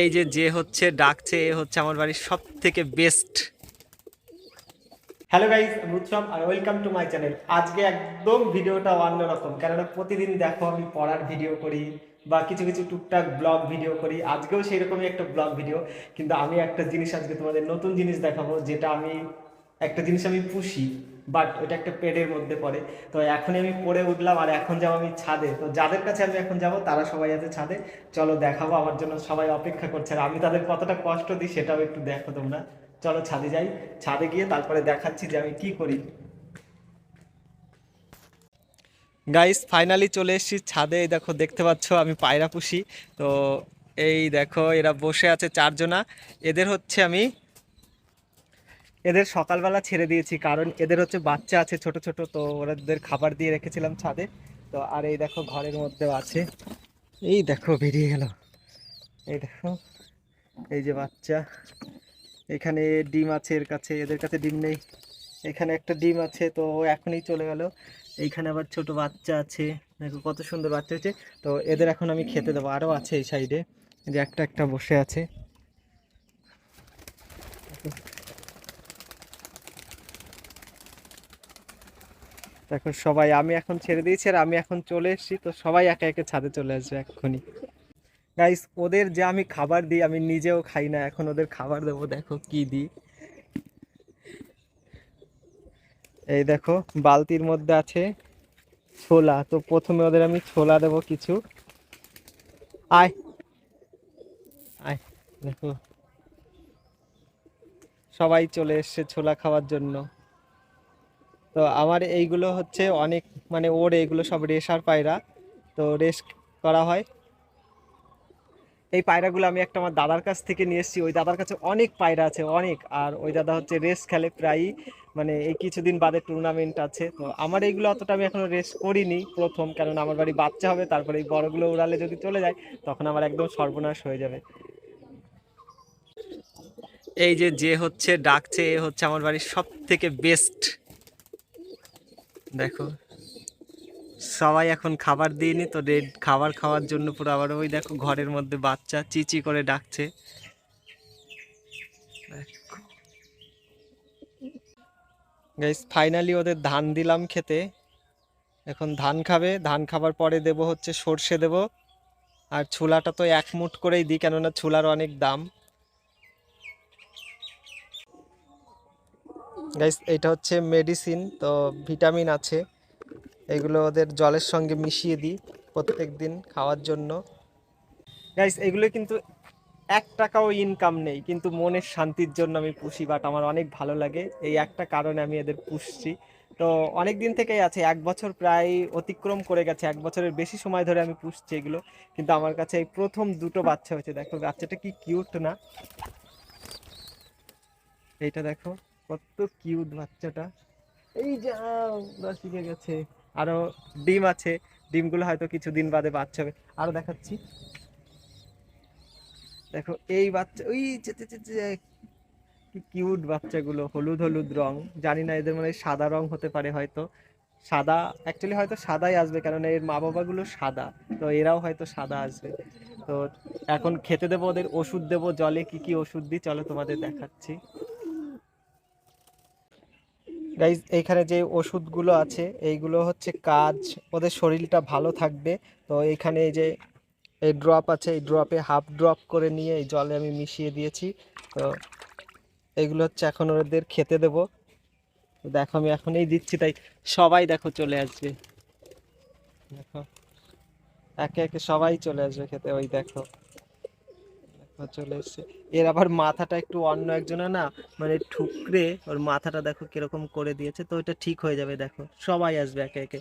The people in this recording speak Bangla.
এই যে যে হচ্ছে ডাকছে, এ হচ্ছে আমার বাড়ির সব থেকে বেস্ট হ্যালো গাইস আমি উৎসব আর ওয়েলকাম টু মাই চ্যানেল আজকে একদম ভিডিওটা অন্যরকম কেননা প্রতিদিন দেখো আমি পড়ার ভিডিও করি বা কিছু কিছু টুকটাক ব্লগ ভিডিও করি। আজকেও সেই রকমই একটা ব্লগ ভিডিও কিন্তু আমি একটা জিনিস আজকে তোমাদের নতুন জিনিস দেখাবো, যেটা আমি একটা জিনিস আমি পুষি। বাট ওটা একটা পেটের মধ্যে পড়ে। তো এখনই আমি পড়ে উঠলাম আর এখন যাব আমি ছাদে। তো যাদের কাছে আমি এখন যাব, তারা সবাই আছে ছাদে। চলো দেখাবো, আমার জন্য সবাই অপেক্ষা করছে। আর আমি তাদের কতটা কষ্ট দিই, সেটাও একটু দেখো তোমরা। চলো ছাদে যাই। ছাদে গিয়ে তারপরে দেখাচ্ছি যে আমি কি করি। গাইস ফাইনালি চলে এসেছি ছাদে। দেখো, দেখতে পাচ্ছ, আমি পায়রা পুষি। তো এই দেখো, এরা বসে আছে চারজনা। এদের হচ্ছে আমি এদের সকালবেলা ছেড়ে দিয়েছি, কারণ এদের হচ্ছে বাচ্চা আছে ছোট ছোট, তো ওদের খাবার দিয়ে রেখেছিলাম ছাদে। তো আর এই দেখো ঘরের মধ্যেও আছে। এই দেখো বেরিয়ে গেল। এই দেখো, এই যে বাচ্চা। এখানে ডিম আছে এর কাছে, এদের কাছে ডিম নেই। এখানে একটা ডিম আছে, তো ও এখনই চলে গেল। এইখানে আবার ছোট বাচ্চা আছে। দেখো কত সুন্দর বাচ্চা হয়েছে। তো এদের এখন আমি খেতে দেবো। আরও আছে এই সাইডে। যে একটা একটা বসে আছে। দেখো সবাই, আমি এখন ছেড়ে দিয়েছি আর আমি এখন চলে এসেছি, তো সবাই একে একে ছাদে চলে আসবে এক্ষুনি। গাইস ওদের যে আমি খাবার দিই, আমি নিজেও খাই না, এখন ওদের খাবার দেবো, দেখো কি দিই। এই দেখো, বালতির মধ্যে আছে ছোলা, তো প্রথমে ওদের আমি ছোলা দেবো কিছু। আয়। আয়, দেখো। সবাই চলে এসছে ছোলা খাওয়ার জন্য। তো আমার এইগুলো হচ্ছে অনেক মানে ওর এইগুলো সব রেশার পায়রা, তো রেস করা হয়। এই পায়রাগুলো আমি একটা আমার দাদার কাছ থেকে নিয়ে এসেছি। ওই দাদার কাছে অনেক পায়রা আছে, অনেক। আর ওই দাদা হচ্ছে রেস খেলে প্রায়ই মানে এই কিছুদিন বাদে টুর্নামেন্ট আছে। তো আমার এইগুলো অতটা আমি এখনও রেস করিনি প্রথম, কারণ আমার বাড়ি বাচ্চা হবে, তারপরে এই বড়গুলো উড়ালে যদি চলে যায়, তখন আমার একদম সর্বনাশ হয়ে যাবে। এই যে যে হচ্ছে, ডাকছে, এ হচ্ছে আমার বাড়ির সব থেকে বেস্ট দেখো। সবাই এখন খাবার দিইনি, তো রেড খাবার খাওয়ার জন্য পুরো আবার ওই দেখো ঘরের মধ্যে বাচ্চা চিচি করে ডাকছে। গাইস ফাইনালি ওদের ধান দিলাম খেতে। এখন ধান খাবে, ধান খাবার পরে দেব হচ্ছে সর্ষে দেব। আর ছোলাটা তো এক মুঠ করেই দিই, কেননা ছোলার অনেক দাম। গাইস এটা হচ্ছে মেডিসিন তো ভিটামিন আছে। এগুলো ওদের জলের সঙ্গে মিশিয়ে দিই প্রত্যেক দিন খাওয়ার জন্য। গাইস এগুলো কিন্তু এক টাকাও ইনকাম নেই, কিন্তু মনের শান্তির জন্য আমি পুষি বাট আমার অনেক ভালো লাগে। এই একটা কারণে আমি এদের পুষছি। তো অনেক দিন থেকেই আছে, এক বছর প্রায় অতিক্রম করে গেছে, এক বছরের বেশি সময় ধরে আমি পুষছি এগুলো, কিন্তু আমার কাছে এই প্রথম দুটো বাচ্চা হয়েছে। দেখো, বাচ্চাটা কি কিউট না? এইটা দেখো। কত কিউট বাচ্চাটা। এই যা ওরা শিখে গেছে। আরও ডিম আছে। ডিমগুলো হয়তো কিছুদিন বাদে বাচ্চা হবে। আরও দেখাচ্ছি। দেখো, এই বাচ্চা, ওই কিউট বাচ্চাগুলো, হলুদ হলুদ রং। জানি না, এদের মানে সাদা রং হতে পারে হয়তো। সাদা অ্যাকচুয়ালি হয়তো সাদাই আসবে কারণ এর মা বাবাগুলো সাদা। তো এরাও হয়তো সাদা আসবে। তো এখন খেতে দেবো ওদের, ওষুধ দেবো জলে, কি কি ওষুধ দিই, চলো তোমাদের দেখাচ্ছি। গাইজ এইখানে যে ওষুধগুলো আছে, এইগুলো হচ্ছে কাজ, ওদের শরীরটা ভালো থাকবে। তো এইখানে এই যে এই ড্রপ আছে, এই ড্রপে হাফ ড্রপ করে নিয়ে এই জলে আমি মিশিয়ে দিয়েছি। তো এগুলো হচ্ছে এখন ওদের খেতে দেব। দেখো আমি এখনই দিচ্ছি, তাই সবাই দেখো চলে আসবে। দেখো, একে একে সবাই চলে আসবে খেতে, ওই দেখো। চলে এসছে। এর আবার মাথাটা একটু অন্য একজনে না মানে ঠুকরে, ওর মাথাটা দেখো কীরকম করে দিয়েছে, তো ওইটা ঠিক হয়ে যাবে, দেখো। সবাই আসবে একে একে।